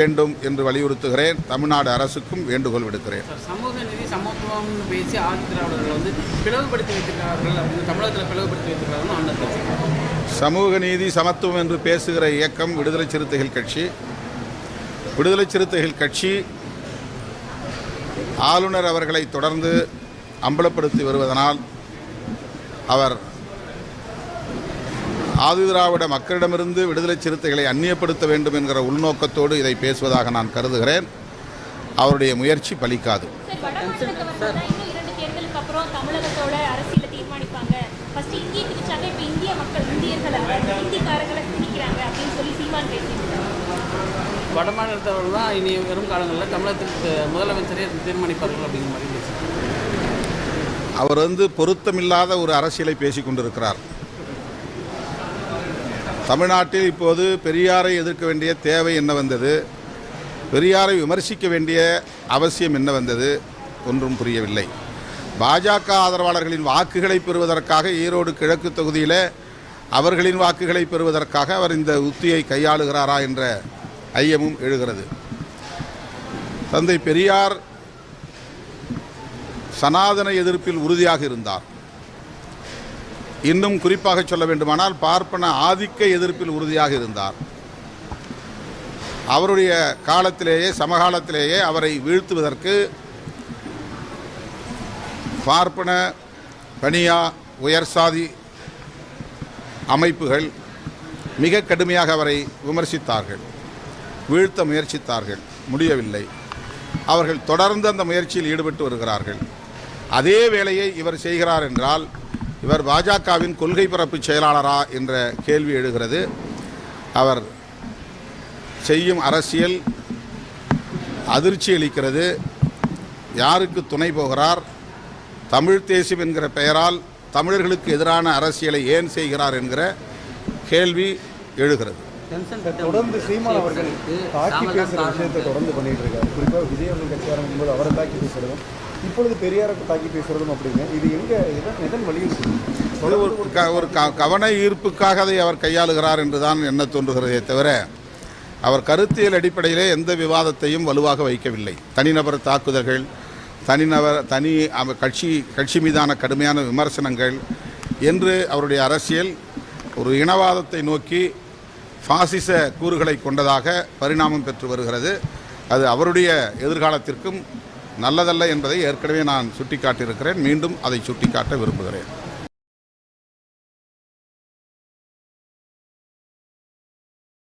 வேண்டும் என்று வலியுறுத்துகிறேன். தமிழ்நாடு அரசுக்கும் வேண்டுகோள் விடுக்கிறேன். சார் சமூக நீதி சமத்துவம்னு பேசி ஆதி திராவிடர்களை வந்து பிளவுபடுத்தி வைத்திருக்கிறார்கள் அப்படின்னு தமிழகத்தில் பிளவுபடுத்தி வைத்திருக்கிறார்கள் அண்ணன் தெரிவிச்சிருக்காங்க சமூக நீதி சமத்துவம் என்று பேசுகிற இயக்கம் விடுதலை சிறுத்தைகள் கட்சி. விடுதலை சிறுத்தைகள் கட்சி ஆளுநர் அவர்களை தொடர்ந்து அம்பலப்படுத்தி வருவதனால் அவர் ஆதிதிராவிட மக்களிடமிருந்து விடுதலை சிறுத்தைகளை அந்நியப்படுத்த வேண்டும் என்கிற உள்நோக்கத்தோடு இதை பேசுவதாக நான் கருதுகிறேன். அவருடைய முயற்சி பலிக்காது. வடமாநிலத்தவர்கள் தான் இனி வரும் காலங்களில் தமிழகத்துக்கு முதலமைச்சரே தீர்மானிப்பார்கள் அப்படிங்கிற மாதிரி அவர் வந்து பொருத்தமில்லாத ஒரு அரசியலை பேசிக் கொண்டிருக்கிறார் தமிழ்நாட்டில் இப்போது பெரியாரை எதிர்க்க வேண்டிய தேவை என்ன வந்தது? பெரியாரை விமர்சிக்க வேண்டிய அவசியம் என்ன வந்தது? ஒன்றும் புரியவில்லை. பாஜக ஆதரவாளர்களின் வாக்குகளை பெறுவதற்காக ஈரோடு கிழக்கு தொகுதியில் அவர்களின் வாக்குகளை பெறுவதற்காக அவர் இந்த உத்தியை கையாளுகிறாரா என்ற ஐயமும் எழுகிறது. தந்தை பெரியார் சனாதன எதிர்ப்பில் உறுதியாக இருந்தார். இன்னும் குறிப்பாக சொல்ல வேண்டுமானால் பார்ப்பன ஆதிக்க எதிர்ப்பில் உறுதியாக இருந்தார். அவருடைய காலத்திலேயே சமகாலத்திலேயே அவரை வீழ்த்துவதற்கு பார்ப்பன பனியா உயர் சாதி அமைப்புகள் மிக கடுமையாக அவரை விமர்சித்தார்கள் வீழ்த்த முயற்சித்தார்கள் முடியவில்லை. அவர்கள் தொடர்ந்து அந்த முயற்சியில் ஈடுபட்டு வருகிறார்கள். அதே வேலையை இவர் செய்கிறார் என்றால் இவர் பாஜகவின் கொள்கை பரப்பு செயலாளரா என்ற கேள்வி எழுகிறது. அவர் செய்யும் அரசியல் அதிர்ச்சி அளிக்கிறது. யாருக்கு துணை போகிறார்? தமிழ் தேசியம் என்கிற பெயரால் தமிழர்களுக்கு எதிரான அரசியலை ஏன் செய்கிறார் என்கிற கேள்வி எழுகிறது. தொடர்ந்து சீமான் அவர்கள் தாக்கி பேசுகிற விஷயத்தை தொடர்ந்து பண்ணிட்டு இருக்காரு. குறிப்பாக விஜய் அவர்கள் அவரை தாக்கி பேசுறதும் இப்பொழுது பெரியாரை தாக்கி பேசுறதும் அப்படிங்க. இது எங்க எதன் எதன் வலியுறுத்தி ஒரு க- ஒரு க- கவன ஈர்ப்புக்காக அதை அவர் கையாளுகிறார் என்றுதான் எண்ண தோன்றுகிறதே தவிர அவர் கருத்தியல் அடிப்படையிலே எந்த விவாதத்தையும் வலுவாக வைக்கவில்லை. தனிநபர் தாக்குதல்கள் தனிநபர் தனி கட்சி கட்சி மீதான கடுமையான விமர்சனங்கள் என்று அவருடைய அரசியல் ஒரு இனவாதத்தை நோக்கி பாசிச கூறுகளை கொண்டதாக பரிணாமம் பெற்று வருகிறது. அது அவருடைய எதிர்காலத்திற்கும் நல்லதல்ல என்பதை ஏற்கனவே நான் சுட்டிக்காட்டியிருக்கிறேன். மீண்டும் அதை சுட்டிக்காட்ட விரும்புகிறேன்.